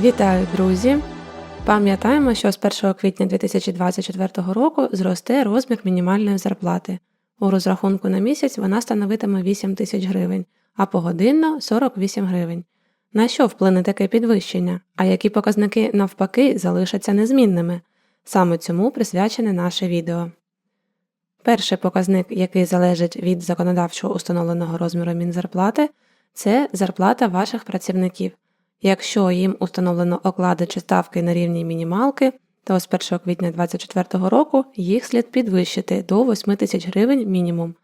Вітаю, друзі! Пам'ятаємо, що з 1 квітня 2024 року зросте розмір мінімальної зарплати. У розрахунку на місяць вона становитиме 8 тисяч гривень, а погодинно 48 гривень. На що вплине таке підвищення, а які показники навпаки залишаться незмінними? Саме цьому присвячене наше відео. Перший показник, який залежить від законодавчо установленого розміру мінзарплати, це зарплата ваших працівників. Якщо їм установлено оклади чи ставки на рівні мінімалки, то з 1 квітня 2024 року їх слід підвищити до 8 тисяч гривень мінімум,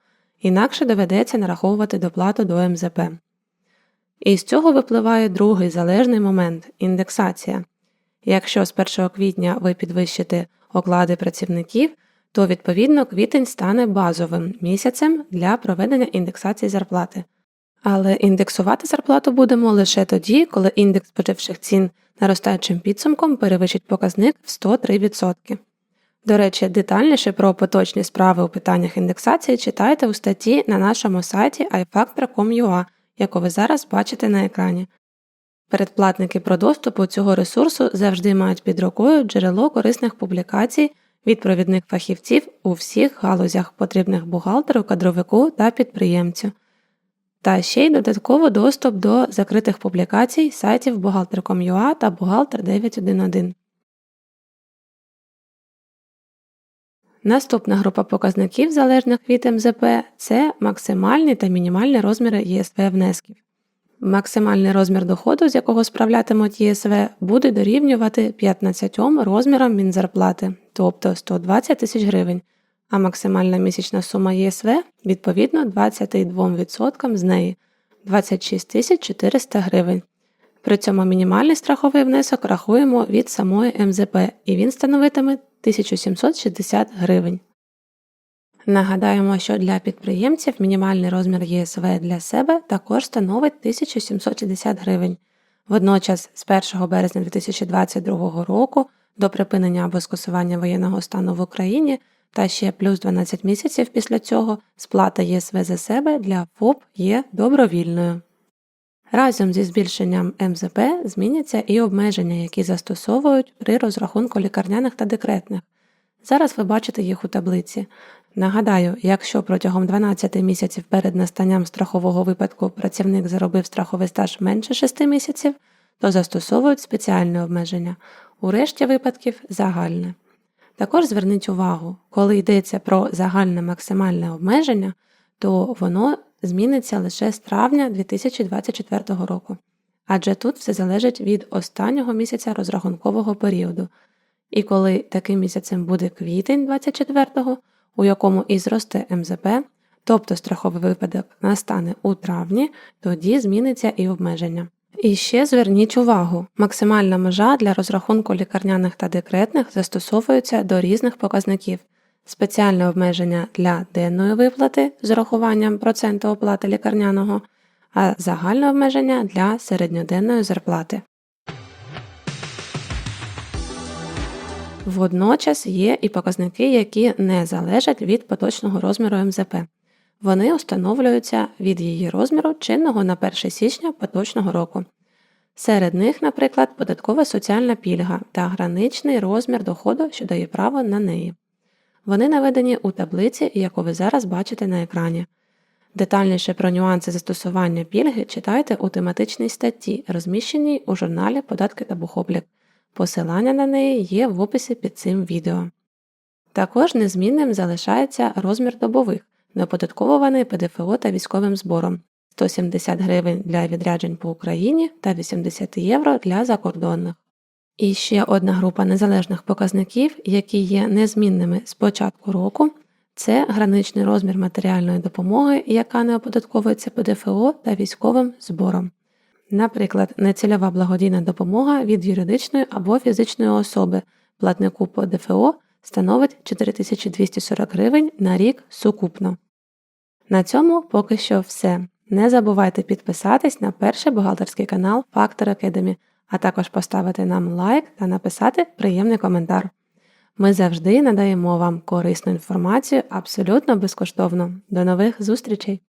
інакше доведеться нараховувати доплату до МЗП. І з цього випливає другий залежний момент індексація. Якщо з 1 квітня ви підвищите оклади працівників, то відповідно квітень стане базовим місяцем для проведення індексації зарплати. Але індексувати зарплату будемо лише тоді, коли індекс споживчих цін наростаючим підсумком перевищить показник в 103%. До речі, детальніше про поточні справи у питаннях індексації читайте у статті на нашому сайті ifactor.com.ua, яку ви зараз бачите на екрані. Передплатники про доступу цього ресурсу завжди мають під рукою джерело корисних публікацій від провідних фахівців у всіх галузях, потрібних бухгалтеру, кадровику та підприємцю та ще й додатково доступ до закритих публікацій сайтів Бухгалтер.com.ua та Бухгалтер 911. Наступна група показників, залежних від МЗП, це максимальні та мінімальні розміри ЄСВ внесків. Максимальний розмір доходу, з якого справлятимуть ЄСВ, буде дорівнювати 15 розмірам мінзарплати, тобто 120 тисяч гривень, а максимальна місячна сума ЄСВ відповідно 22% з неї 26 400 гривень. При цьому мінімальний страховий внесок рахуємо від самої МЗП і він становитиме 1760 гривень. Нагадаємо, що для підприємців мінімальний розмір ЄСВ для себе також становить 1760 гривень. Водночас, з 1 березня 2022 року до припинення або скасування воєнного стану в Україні та ще плюс 12 місяців після цього сплата ЄСВ за себе для ФОП є добровільною. Разом зі збільшенням МЗП зміняться і обмеження, які застосовують при розрахунку лікарняних та декретних. Зараз ви бачите їх у таблиці. Нагадаю, якщо протягом 12 місяців перед настанням страхового випадку працівник заробив страховий стаж менше 6 місяців, то застосовують спеціальне обмеження, у решті випадків загальне. Також зверніть увагу, коли йдеться про загальне максимальне обмеження, то воно зміниться лише з травня 2024 року, адже тут все залежить від останнього місяця розрахункового періоду. І коли таким місяцем буде квітень 24-го, у якому і зросте МЗП, тобто страховий випадок настане у травні, тоді зміниться і обмеження. І ще зверніть увагу, максимальна межа для розрахунку лікарняних та декретних застосовується до різних показників. Спеціальне обмеження для денної виплати з урахуванням проценту оплати лікарняного, а загальне обмеження для середньоденної зарплати. Водночас є і показники, які не залежать від поточного розміру МЗП. Вони встановлюються від її розміру чинного на 1 січня поточного року. Серед них, наприклад, податкова соціальна пільга та граничний розмір доходу, що дає право на неї. Вони наведені у таблиці, яку ви зараз бачите на екрані. Детальніше про нюанси застосування пільги читайте у тематичній статті, розміщеній у журналі Податки та бухоблік. Посилання на неї є в описі під цим відео. Також незмінним залишається розмір добових, неоподатковуваний ПДФО та військовим збором 170 гривень для відряджень по Україні та 80 євро для закордонних. І ще одна група незалежних показників, які є незмінними з початку року, це граничний розмір матеріальної допомоги, яка не оподатковується ПДФО та військовим збором. Наприклад, нецільова благодійна допомога від юридичної або фізичної особи платнику по ДФО становить 4240 гривень на рік сукупно. На цьому поки що все. Не забувайте підписатись на перший бухгалтерський канал Factor Academy, а також поставити нам лайк та написати приємний коментар. Ми завжди надаємо вам корисну інформацію абсолютно безкоштовно. До нових зустрічей!